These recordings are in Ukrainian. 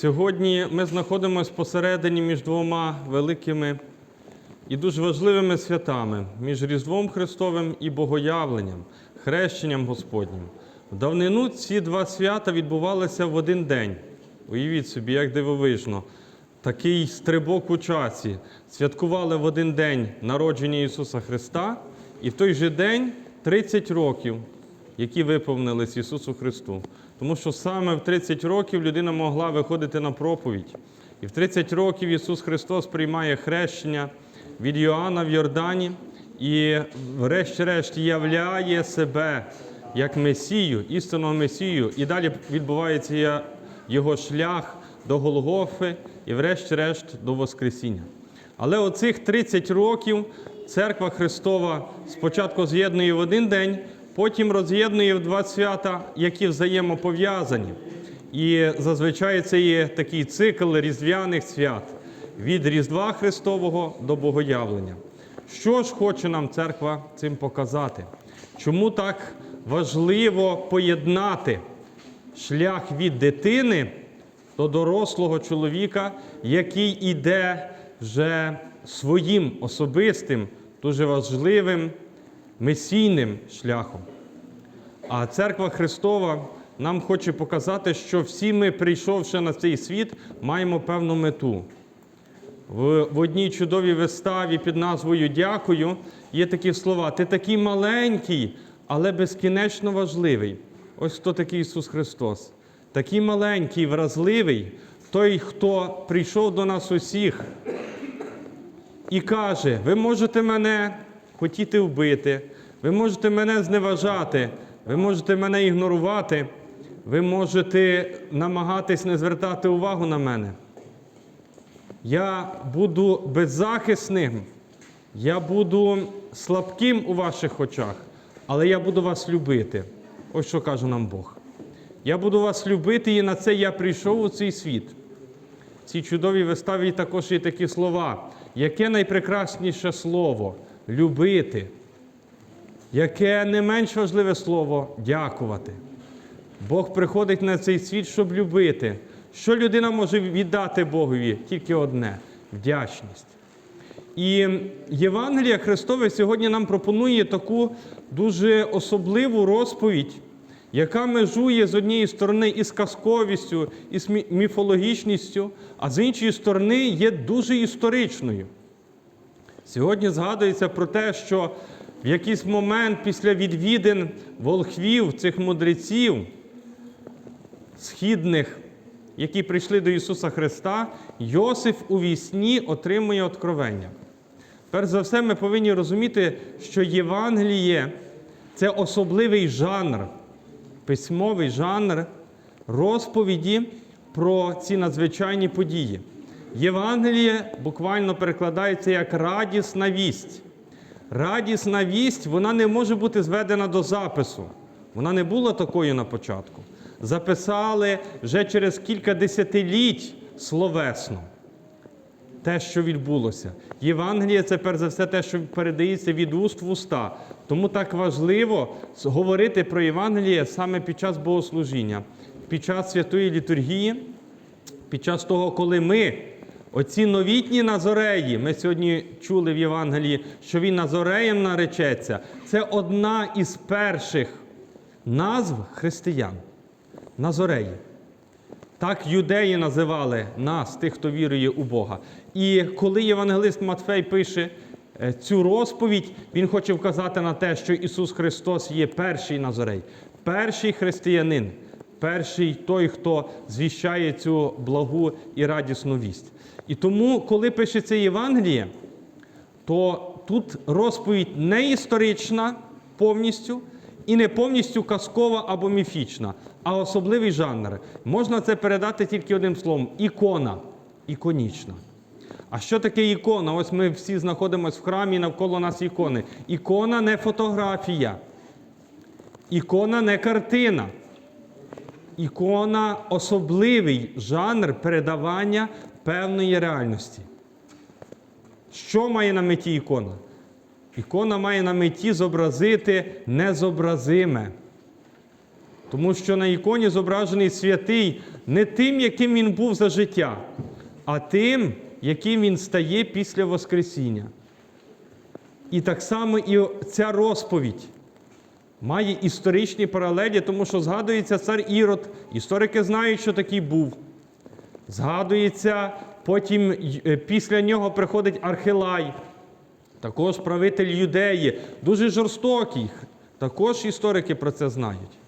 Сьогодні ми знаходимося посередині між двома великими і дуже важливими святами між Різдвом Христовим і Богоявленням, хрещенням Господнім. В давнину ці два свята відбувалися в один день. Уявіть собі, як дивовижно. Такий стрибок у часі. Святкували в один день народження Ісуса Христа, і в той же день 30 років, які виповнились Ісусу Христу. Тому що саме в 30 років людина могла виходити на проповідь. І в 30 років Ісус Христос приймає хрещення від Йоанна в Йордані і, врешті-решт, являє себе як Месію, істинного Месію. І далі відбувається його шлях до Голгофи і, врешті-решт, до Воскресіння. Але оцих 30 років церква Христова спочатку з'єднує в один день, потім роз'єднує в два свята, які взаємопов'язані. І зазвичай це є такий цикл різдвяних свят від Різдва Христового до Богоявлення. Що ж хоче нам церква цим показати? Чому так важливо поєднати шлях від дитини до дорослого чоловіка, який іде вже своїм особистим, дуже важливим месійним шляхом. А церква Христова нам хоче показати, що всі ми, прийшовши на цей світ, маємо певну мету. В, одній чудовій виставі під назвою Дякую є такі слова: Ти такий маленький, але безкінечно важливий. Ось хто такий Ісус Христос. Такий маленький, вразливий, той, хто прийшов до нас усіх і каже: Ви можете мене хотіти вбити, ви можете мене зневажати, ви можете мене ігнорувати, ви можете намагатись не звертати увагу на мене. Я буду беззахисним, я буду слабким у ваших очах, але я буду вас любити. Ось що каже нам Бог. Я буду вас любити, і на це я прийшов у цей світ. В цій чудовій виставі також є такі слова. Яке найпрекрасніше слово любити. Яке не менш важливе слово дякувати. Бог приходить на цей світ, щоб любити. Що людина може віддати Богові? Тільки одне вдячність. І Євангелія Христове сьогодні нам пропонує таку дуже особливу розповідь, яка межує з однієї сторони із казковістю, із мі- міфологічністю, а з іншої сторони є дуже історичною. Сьогодні згадується про те, що в якийсь момент після відвідин волхвів, цих мудреців східних, які прийшли до Ісуса Христа, Йосиф у вісні отримує откровення. Перш за все, ми повинні розуміти, що Євангеліє це особливий жанр, письмовий жанр розповіді про ці надзвичайні події. Євангеліє буквально перекладається як радісна вість. Радісна вість, вона не може бути зведена до запису. Вона не була такою на початку. Записали вже через кілька десятиліть словесно те, що відбулося. Євангеліє це перш за все те, що передається від уст в уста. Тому так важливо говорити про Євангеліє саме під час богослужіння, під час святої літургії, під час того, коли ми, оці новітні Назореї, ми сьогодні чули в Євангелії, що він Назореєм наречеться, це одна із перших назв християн. Назореї. Так юдеї називали нас, тих, хто вірує у Бога. І коли євангелист Матфей пише е, цю розповідь, він хоче вказати на те, що Ісус Христос є перший Назорей, перший християнин, перший той, хто звіщає цю благу і радісну вість. І тому, коли пишеться Євангеліє, то тут розповідь не історична повністю і не повністю казкова або міфічна, а особливий жанр. Можна це передати тільки одним словом: ікона, іконічна. А що таке ікона? Ось ми всі знаходимося в храмі, навколо нас ікони. Ікона не фотографія, ікона не картина. Ікона особливий жанр передавання певної реальності. Що має на меті ікона? Ікона має на меті зобразити незобразиме. Тому що на іконі зображений святий не тим, яким він був за життя, а тим, яким він стає після Воскресіння. І так само і ця розповідь має історичні паралелі, тому що згадується цар Ірод. Історики знають, що такий був. Згадується, потім е, після нього приходить Архилай, також правитель юдеї, дуже жорстокий. Також історики про це знають.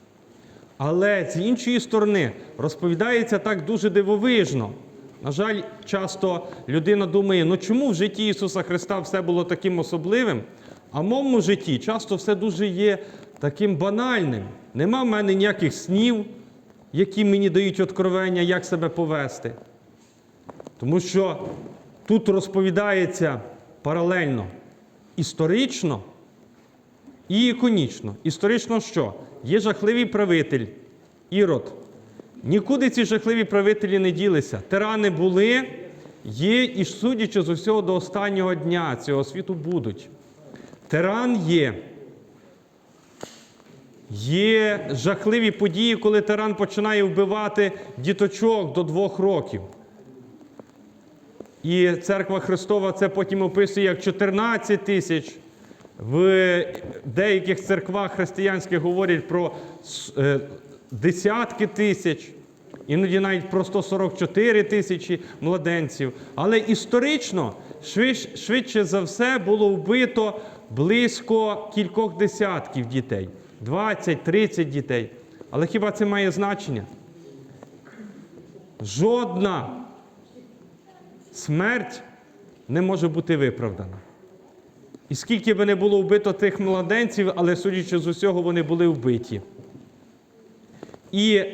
Але з іншої сторони розповідається так дуже дивовижно. На жаль, часто людина думає, ну чому в житті Ісуса Христа все було таким особливим, а в моєму житті часто все дуже є таким банальним. Нема в мене ніяких снів, які мені дають откровення, як себе повести. Тому що тут розповідається паралельно історично і іконічно. Історично що? Є жахливий правитель, Ірод. Нікуди ці жахливі правителі не ділися. Тирани були, є і судячи з усього до останнього дня цього світу будуть. Тиран є. Є жахливі події, коли тиран починає вбивати діточок до двох років. І церква Христова це потім описує як 14 тисяч. В деяких церквах християнських говорять про е, десятки тисяч, іноді навіть про 144 тисячі младенців. Але історично швидше, швидше за все було вбито близько кількох десятків дітей, 20-30 дітей. Але хіба це має значення? Жодна смерть не може бути виправдана. І скільки би не було вбито тих младенців, але судячи з усього, вони були вбиті. І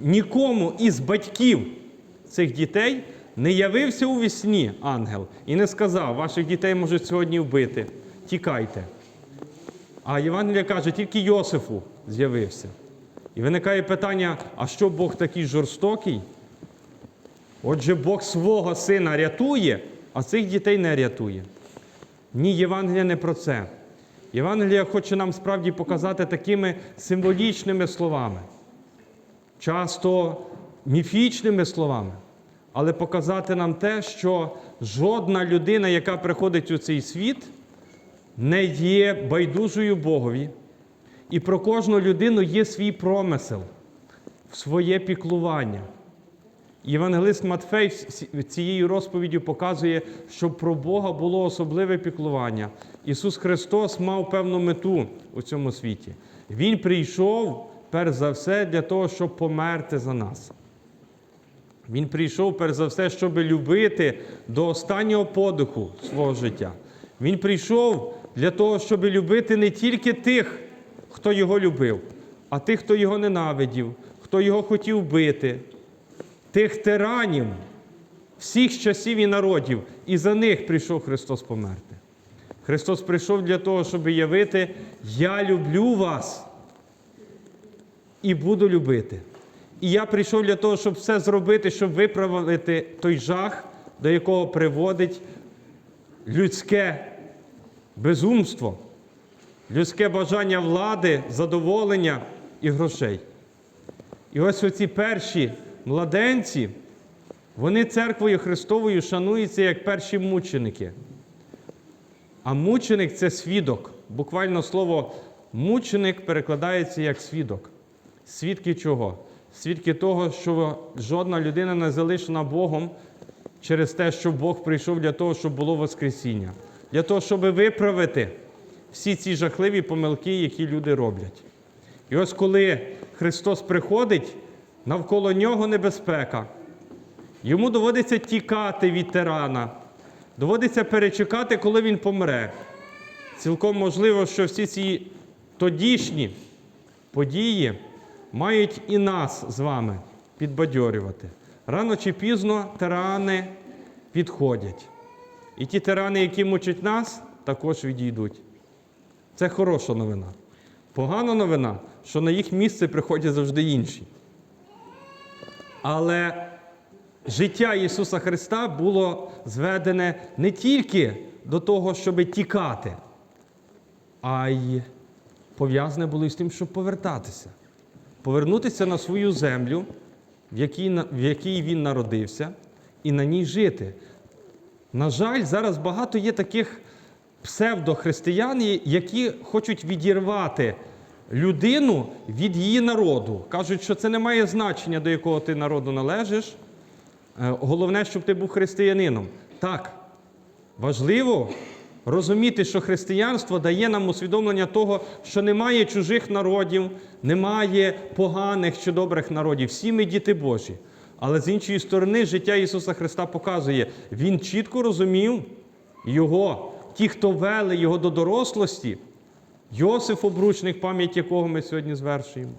нікому із батьків цих дітей не явився у вісні ангел і не сказав, ваших дітей можуть сьогодні вбити. Тікайте. А Євангелія каже, тільки Йосифу з'явився. І виникає питання: а що Бог такий жорстокий? Отже, Бог свого сина рятує, а цих дітей не рятує. Ні, Євангелія не про це. Євангелія хоче нам справді показати такими символічними словами, часто міфічними словами, але показати нам те, що жодна людина, яка приходить у цей світ, не є байдужою Богові. І про кожну людину є свій промисел, своє піклування. Євангелист Матфей цією розповіддю показує, що про Бога було особливе піклування. Ісус Христос мав певну мету у цьому світі. Він прийшов, перш за все, для того, щоб померти за нас. Він прийшов, перш за все, щоб любити до останнього подиху свого життя. Він прийшов для того, щоб любити не тільки тих, хто його любив, а тих, хто його ненавидів, хто його хотів бити тих тиранів всіх часів і народів, і за них прийшов Христос померти. Христос прийшов для того, щоб явити: Я люблю вас і буду любити. І я прийшов для того, щоб все зробити, щоб виправити той жах, до якого приводить людське безумство, людське бажання влади, задоволення і грошей. І ось оці перші младенці, вони церквою Христовою шануються як перші мученики. А мученик це свідок. Буквально слово мученик перекладається як свідок. Свідки чого? Свідки того, що жодна людина не залишена Богом через те, що Бог прийшов для того, щоб було Воскресіння, для того, щоб виправити всі ці жахливі помилки, які люди роблять. І ось коли Христос приходить, навколо нього небезпека. Йому доводиться тікати від тирана, доводиться перечекати, коли він помре. Цілком можливо, що всі ці тодішні події мають і нас з вами підбадьорювати. Рано чи пізно тирани відходять. І ті тирани, які мучать нас, також відійдуть. Це хороша новина. Погана новина, що на їх місце приходять завжди інші. Але життя Ісуса Христа було зведене не тільки до того, щоб тікати, а й пов'язане було із тим, щоб повертатися. Повернутися на свою землю в якій, в якій він народився, і на ній жити. На жаль, зараз багато є таких псевдохристиян, які хочуть відірвати людину від її народу. Кажуть, що це не має значення, до якого ти народу належиш. Е, Головне, щоб ти був християнином. Так, важливо розуміти, що християнство дає нам усвідомлення того, що немає чужих народів, немає поганих чи добрих народів. Всі ми діти Божі. Але з іншої сторони, життя Ісуса Христа показує, Він чітко розумів його, ті, хто вели його до дорослості, Йосиф Обручник, пам'ять якого ми сьогодні звершуємо.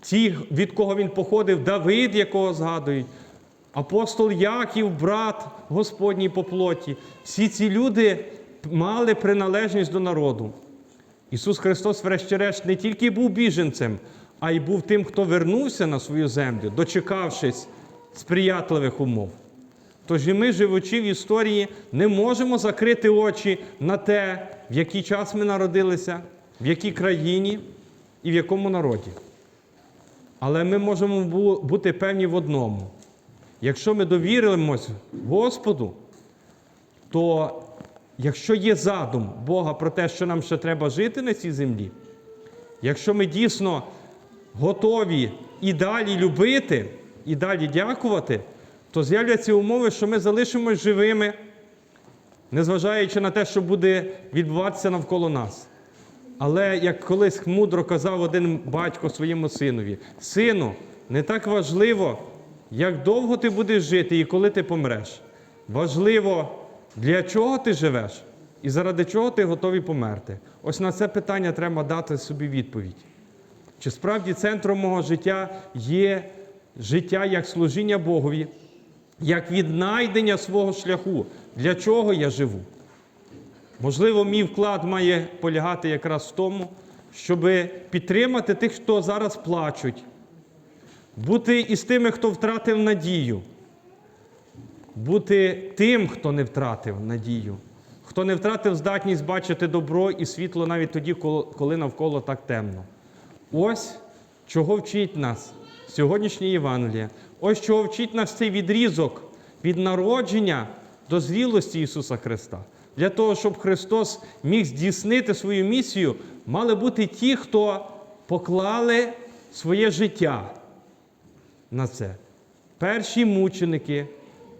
Ті, від кого він походив, Давид, якого згадують, апостол Яків, брат Господній по плоті. Всі ці люди мали приналежність до народу. Ісус Христос, врешті-решт, не тільки був біженцем, а й був тим, хто вернувся на свою землю, дочекавшись сприятливих умов. Тож і ми, живучи в історії, не можемо закрити очі на те, в який час ми народилися, в якій країні і в якому народі. Але ми можемо бути певні в одному. Якщо ми довіримось Господу, то якщо є задум Бога про те, що нам ще треба жити на цій землі, якщо ми дійсно готові і далі любити, і далі дякувати, то з'являться умови, що ми залишимось живими, незважаючи на те, що буде відбуватися навколо нас. Але як колись мудро казав один батько своєму синові: сину, не так важливо, як довго ти будеш жити і коли ти помреш. Важливо, для чого ти живеш і заради чого ти готовий померти. Ось на це питання треба дати собі відповідь. Чи справді центром мого життя є життя як служіння Богові, як віднайдення свого шляху, для чого я живу? Можливо, мій вклад має полягати якраз в тому, щоб підтримати тих, хто зараз плачуть, бути із тими, хто втратив надію, бути тим, хто не втратив надію, хто не втратив здатність бачити добро і світло навіть тоді, коли- навколо так темно. Ось чого вчить нас сьогоднішнє Євангеліє. Ось чого вчить нас цей відрізок від народження до зрілості Ісуса Христа. Для того, щоб Христос міг здійснити свою місію, мали бути ті, хто поклали своє життя на це. Перші мученики,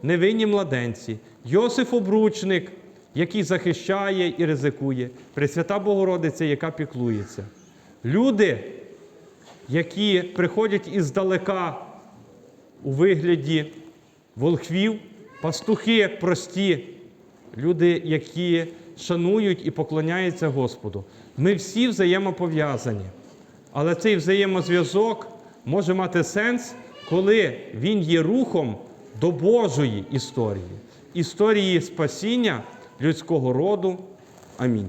невинні младенці, Йосиф Обручник, який захищає і ризикує, Пресвята Богородиця, яка піклується. Люди, які приходять іздалека у вигляді волхвів, пастухи прості, люди, які шанують і поклоняються Господу. Ми всі взаємопов'язані. Але цей взаємозв'язок може мати сенс, коли він є рухом до Божої історії, історії спасіння людського роду. Амінь.